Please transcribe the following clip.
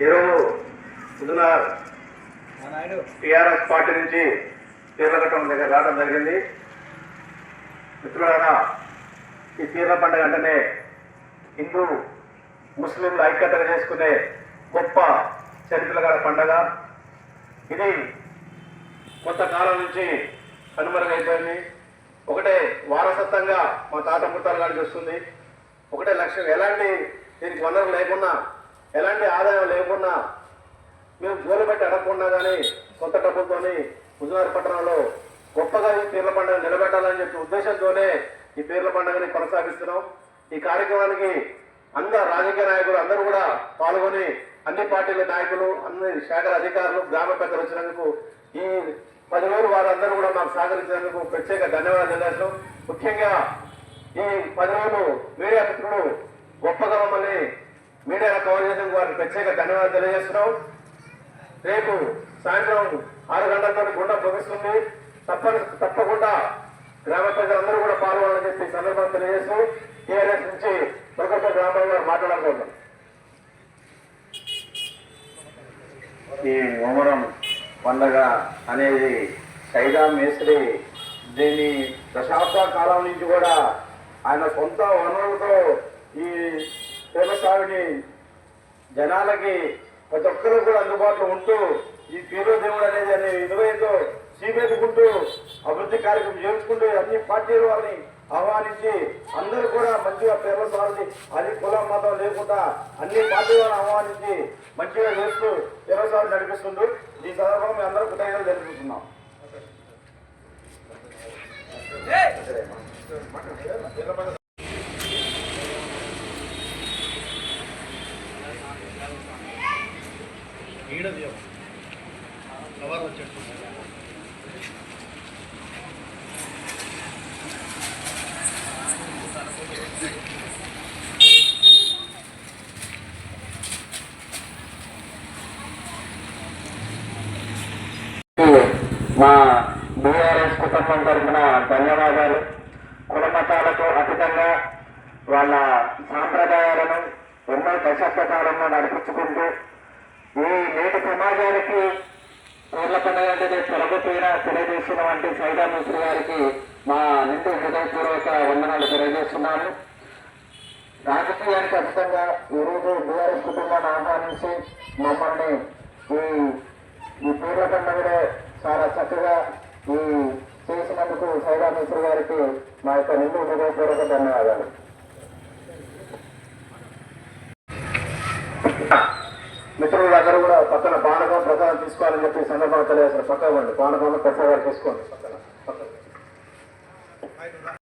గారు TRS party నుంచి తీర్లఘట్టం దగ్గర రావడం జరిగింది. మిత్రులారా ఈ పీర్ల పండుగ అంటేనే హిందూ ముస్లింలు ఐక్యతగా చేసుకునే గొప్ప చరిత్ర గల పండగ. ఇది కొంతకాలం నుంచి కనుమరుగైపోయింది. ఒకటే వారసత్వంగా మా తాత ముత్తాలు గారికి వస్తుంది ఒకటే లక్ష్యం ఎలాంటి దీనికి వనరు లేకున్నా ఎలాంటి ఆదాయం లేకున్నా మేము జోలు పెట్టి అడగకుండా కానీ సొంత డబ్బులతోని హుజువారి పట్టణంలో గొప్పగా ఈ పీర్ల పండుగ నిలబెట్టాలని చెప్పి ఉద్దేశంతోనే ఈ పీర్ల పండుగని కొనసాగిస్తున్నాం. ఈ కార్యక్రమానికి అందరు రాజకీయ నాయకులు అందరూ కూడా పాల్గొని అన్ని పార్టీల నాయకులు అన్ని శాఖల అధికారులు గ్రామ పెద్దలు వచ్చినందుకు ఈ పది రోజులు వారందరూ కూడా మాకు సహకరించినందుకు ప్రత్యేక ధన్యవాదాలు తెలియజేస్తాం ముఖ్యంగా ఈ పది రోజులు మీడియా మిత్రులు గొప్పగా మమ్మల్ని మీడియా కవర్ వారికి ప్రత్యేక ధన్యవాదాలు తెలియజేస్తున్నాం. రేపు సాయంత్రం ఆరు గంటలతో గుండా ముగుస్తుంది తప్పని తప్పకుండా గ్రామ ప్రజలందరూ కూడా పాల్గొనాలని చెప్పి సందర్భం తెలియజేస్తూ టీఆర్ఎస్ నుంచి ప్రొఫెసర్ గ్రామంలో గారు మాట్లాడాలనుకుంటున్నాం ఈ ఉమరం పండగ అనేది సైదా మేస్త్రి దీని దశాబ్ద కాలం నుంచి కూడా ఆయన సొంత వనరులతో ఈ వ్యవసాయాన్ని జనాలకి ప్రతి ఒక్కరు కూడా అందుబాటులో ఉంటూ ఈ పీరో దేవుడు అనేది అనే విధులతో సీమెత్తుకుంటూ అభివృద్ధి కార్యక్రమం చేసుకుంటూ అన్ని పార్టీలు వారిని ఆహ్వానించి అందరూ కూడా మంచిగా పేర్ల సార్ని అది కులం మతం లేకుండా అన్ని పార్టీ వారిని ఆహ్వానించి మంచిగా చేస్తూ వ్యవసాయం నడిపిస్తుంటూ ఈ సందర్భంగా మేము అందరూ కృతజ్ఞతలు తెలుపుతున్నాం మా బీఆర్ఎస్ కుటుంబం తరఫున ధన్యవాదాలు. కులమతాలతో అతీతంగా వాళ్ళ సాంప్రదాయాలను ఎన్నో దశాబ్ద కాలంలో నడిపించుకుంటూ ఈ నేటి ఊర్ల పండుగ అంటే తొలగిపోయిన తెలియజేసిన వంటి సైదా మిశ్రీ గారికి మా నిండు హృదయపూర్వక వందనాలు తెలియజేస్తున్నాను. రాజకీయానికి అతీతంగా ఈరోజు బీఆర్ఎస్ కుటుంబాన్ని ఆహ్వానించి మమ్మల్ని ఈ ఈ పూర్ల పండుగలో చాలా చక్కగా ఈ చేసినందుకు సైదా మిశ్ర గారికి మా యొక్క నిండు హృదయపూర్వక ధన్యవాదాలు. మిత్రులందరూ కూడా పక్కన పానకం ప్రసాదం తీసుకోవాలని చెప్పి ఈ సందర్భంగా తెలియజేస్తారు పక్క ఇవ్వండి పానకంలో ప్రసాదాలు తీసుకోండి పక్కన. పక్కన.